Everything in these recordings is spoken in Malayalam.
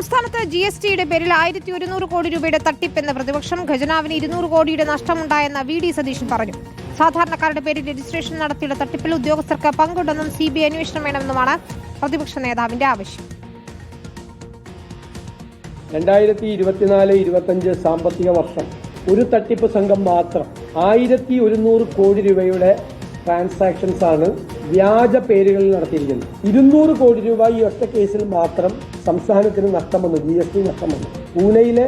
സംസ്ഥാനത്ത് ജി എസ് ടിയുടെ പേരിൽ ആയിരത്തി ഒരുന്നൂറ് കോടി രൂപയുടെ തട്ടിപ്പെന്ന പ്രതിപക്ഷം ഖജനാവിന് ഇരുന്നൂറ് കോടിയുടെ നഷ്ടമുണ്ടായെന്ന് വി ഡി സതീശൻ പറഞ്ഞു. സാധാരണക്കാരുടെ പേരിൽ രജിസ്ട്രേഷൻ നടത്തിയുള്ള തട്ടിപ്പിൽ ഉദ്യോഗസ്ഥർക്ക് പങ്കുണ്ടെന്നും സി ബി അന്വേഷണം വേണമെന്നുമാണ് പ്രതിപക്ഷ നേതാവിന്റെ ആവശ്യം. രണ്ടായിരത്തി ഇരുപത്തിനാല് ഇരുപത്തഞ്ച് സാമ്പത്തിക വർഷം ഒരു തട്ടിപ്പ് സംഘം മാത്രം ആയിരത്തി ഒരുന്നൂറ് കോടി രൂപയുടെ ട്രാൻസാക്ഷൻസ് ആണ് വ്യാജ പേരുകളിൽ നടത്തിയിരിക്കുന്നത് ഇരുന്നൂറ് കോടി രൂപ ഈ ഒറ്റ കേസിൽ മാത്രം സംസ്ഥാനത്തിന് നഷ്ടം വന്നു ജി എസ് ടി നഷ്ടം വന്നു പൂനെയിലെ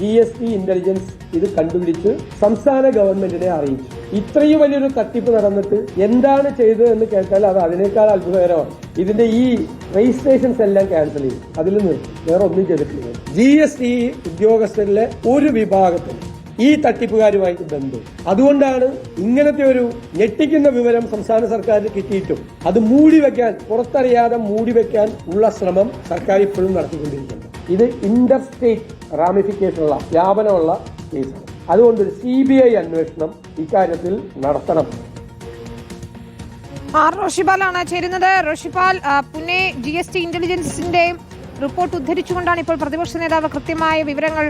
ജി എസ് ടി ഇന്റലിജൻസ് ഇത് കണ്ടുപിടിച്ച് സംസ്ഥാന ഗവൺമെന്റിനെ അറിയിച്ചു. ഇത്രയും വലിയൊരു തട്ടിപ്പ് നടന്നിട്ട് എന്താണ് ചെയ്തത് എന്ന് കേട്ടാൽ അത് അതിനേക്കാൾ അത്ഭുതകരമാണ്. ഇതിന്റെ ഈ രജിസ്ട്രേഷൻസ് എല്ലാം ക്യാൻസൽ ചെയ്തു. അതിൽ നിന്ന് വേറെ ഒന്നും ചെയ്തിട്ടില്ല. ജി എസ് ടി ഉദ്യോഗസ്ഥരിലെ ഒരു വിഭാഗത്തിന് ഈ തട്ടിപ്പുകാരുമായിട്ട് ബന്ധം. അതുകൊണ്ടാണ് ഇങ്ങനത്തെ ഒരു ഞെട്ടിക്കുന്ന വിവരം സംസ്ഥാന സർക്കാരിന് കിട്ടിയിട്ടും അത് മൂടിവെക്കാൻ പുറത്തറിയാതെ മൂടിവെക്കാൻ ഉള്ള ശ്രമം സർക്കാർ ഇപ്പോഴും നടത്തിക്കൊണ്ടിരിക്കുന്നത് ഇത് ഇന്റർ സ്റ്റേറ്റ് റാമിഫിക്കേഷനുള്ള വ്യാപനമുള്ള കേസാണ്. അതുകൊണ്ട് സി ബി ഐ അന്വേഷണം ഇക്കാര്യത്തിൽ നടത്തണം. ആർ റോഷിപാലാണ് ചേരുന്നത്. Roshipal Pune G S T ഇന്റലിജൻസിന്റെ report ഉദ്ധരിച്ചുകൊണ്ടാണ് ഇപ്പോൾ പ്രതിപക്ഷ നേതാവ് കൃത്യമായ വിവരങ്ങൾ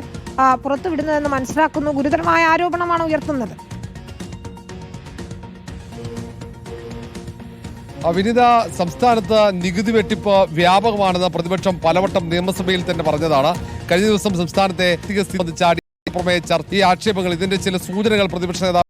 പുറത്തുവിടുന്നതെന്ന് മനസ്സിലാക്കുന്നു. ഗുരുതരമായ ആരോപണമാണ് ഉയർത്തുന്നത്. വിനിത സംസ്ഥാനത്ത് നികുതി വെട്ടിപ്പ് വ്യാപകമാണെന്ന് പ്രതിപക്ഷം പലവട്ടം നിയമസഭയിൽ തന്നെ പറഞ്ഞതാണ്. കഴിഞ്ഞ ദിവസം സംസ്ഥാനത്തെ പ്രമേയ ചർച്ച ഈ ആക്ഷേപങ്ങൾ ഇതിന്റെ ചില സൂചനകൾ പ്രതിപക്ഷ നേതാവ്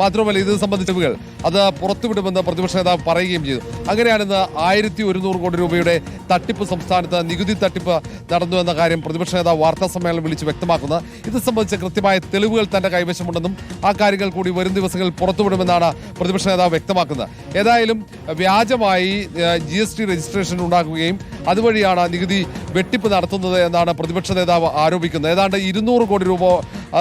മാത്രമല്ല ഇത് സംബന്ധിച്ച വിവരങ്ങൾ. അത് പുറത്തുവിടുമെന്ന് പ്രതിപക്ഷ നേതാവ് പറയുകയും ചെയ്തു. അങ്ങനെയാണിന്ന് ആയിരത്തി ഒരുന്നൂറ് കോടി രൂപയുടെ തട്ടിപ്പ് സംസ്ഥാനത്ത് നികുതി തട്ടിപ്പ് നടന്നു എന്ന കാര്യം പ്രതിപക്ഷ നേതാവ് വാർത്താ സമ്മേളനം വിളിച്ച് വ്യക്തമാക്കുന്നത് ഇത് സംബന്ധിച്ച് കൃത്യമായ തെളിവുകൾ തന്റെ കൈവശമുണ്ടെന്നും ആ കാര്യങ്ങൾ കൂടി വരും ദിവസങ്ങളിൽ പുറത്തുവിടുമെന്നാണ് പ്രതിപക്ഷ നേതാവ് വ്യക്തമാക്കുന്നത്. ഏതായാലും വ്യാജമായി ജി എസ് ടി രജിസ്ട്രേഷൻ ഉണ്ടാക്കുകയും അതുവഴിയാണ് നികുതി വെട്ടിപ്പ് നടത്തുന്നത് എന്നാണ് പ്രതിപക്ഷ നേതാവ് ആരോപിക്കുന്നത്. ഏതാണ്ട് ഇരുന്നൂറ് കോടി രൂപ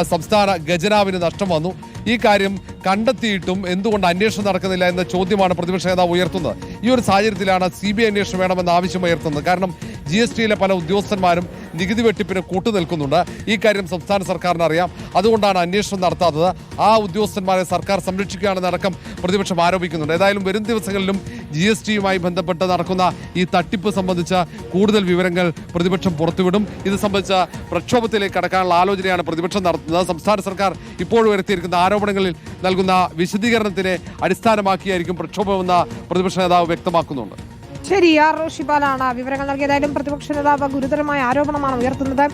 സംസ്ഥാന ഖജനാവിന് നഷ്ടം വന്നു. ഈ കാര്യം കണ്ടെത്തിയിട്ടും എന്തുകൊണ്ട് അന്വേഷണം നടക്കുന്നില്ല എന്ന ചോദ്യമാണ് പ്രതിപക്ഷ നേതാവ് ഉയർത്തുന്നത്. ഈ ഒരു സാഹചര്യത്തിലാണ് സി ബി ഐ അന്വേഷണം വേണമെന്ന ആവശ്യം ഉയർത്തുന്നത്. കാരണം ജി എസ് ടിയിലെ പല ഉദ്യോഗസ്ഥന്മാരും നികുതി വെട്ടിപ്പിന് കൂട്ടുനിൽക്കുന്നുണ്ട് ഈ കാര്യം സംസ്ഥാന സർക്കാരിന് അറിയാം. അതുകൊണ്ടാണ് അന്വേഷണം നടത്താത്തത്. ആ ഉദ്യോഗസ്ഥന്മാരെ സർക്കാർ സംരക്ഷിക്കുകയാണെന്നടക്കം പ്രതിപക്ഷം ആരോപിക്കുന്നുണ്ട്. ഏതായാലും വരും ദിവസങ്ങളിലും ജി എസ് ടിയുമായി ബന്ധപ്പെട്ട് നടക്കുന്ന ഈ തട്ടിപ്പ് സംബന്ധിച്ച കൂടുതൽ വിവരങ്ങൾ പ്രതിപക്ഷം പുറത്തുവിടും. ഇത് സംബന്ധിച്ച പ്രക്ഷോഭത്തിലേക്ക് കടക്കാനുള്ള ആലോചനയാണ് പ്രതിപക്ഷം നടത്തുന്നത്. സംസ്ഥാന സർക്കാർ ഇപ്പോഴും ഉയർത്തിയിരിക്കുന്ന ആരോപണങ്ങളിൽ നൽകുന്ന വിശദീകരണത്തിനെ അടിസ്ഥാനമാക്കിയായിരിക്കും പ്രക്ഷോഭമെന്ന് പ്രതിപക്ഷ നേതാവ് വ്യക്തമാക്കുന്നുണ്ട്. ശരി ആർ റോഷിപാലാണ് വിവരങ്ങൾ നൽകിയതായാലും പ്രതിപക്ഷ നേതാവ് ഗുരുതരമായ ആരോപണമാണ് ഉയർത്തുന്നത്.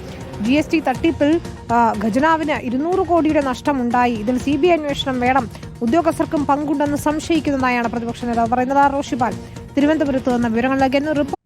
ജി എസ് ടി തട്ടിപ്പിൽ ഖജനാവിന് ഇരുന്നൂറ് കോടിയുടെ നഷ്ടമുണ്ടായി. ഇതിൽ സി ബി ഐ അന്വേഷണം വേണം. ഉദ്യോഗസ്ഥർക്കും പങ്കുണ്ടെന്ന് സംശയിക്കുന്നതായാണ് പ്രതിപക്ഷ നേതാവ് പറയുന്നത്. ആർ റോഷിപാൽ തിരുവനന്തപുരത്ത് നിന്ന് വിവരങ്ങൾ റിപ്പോർട്ട്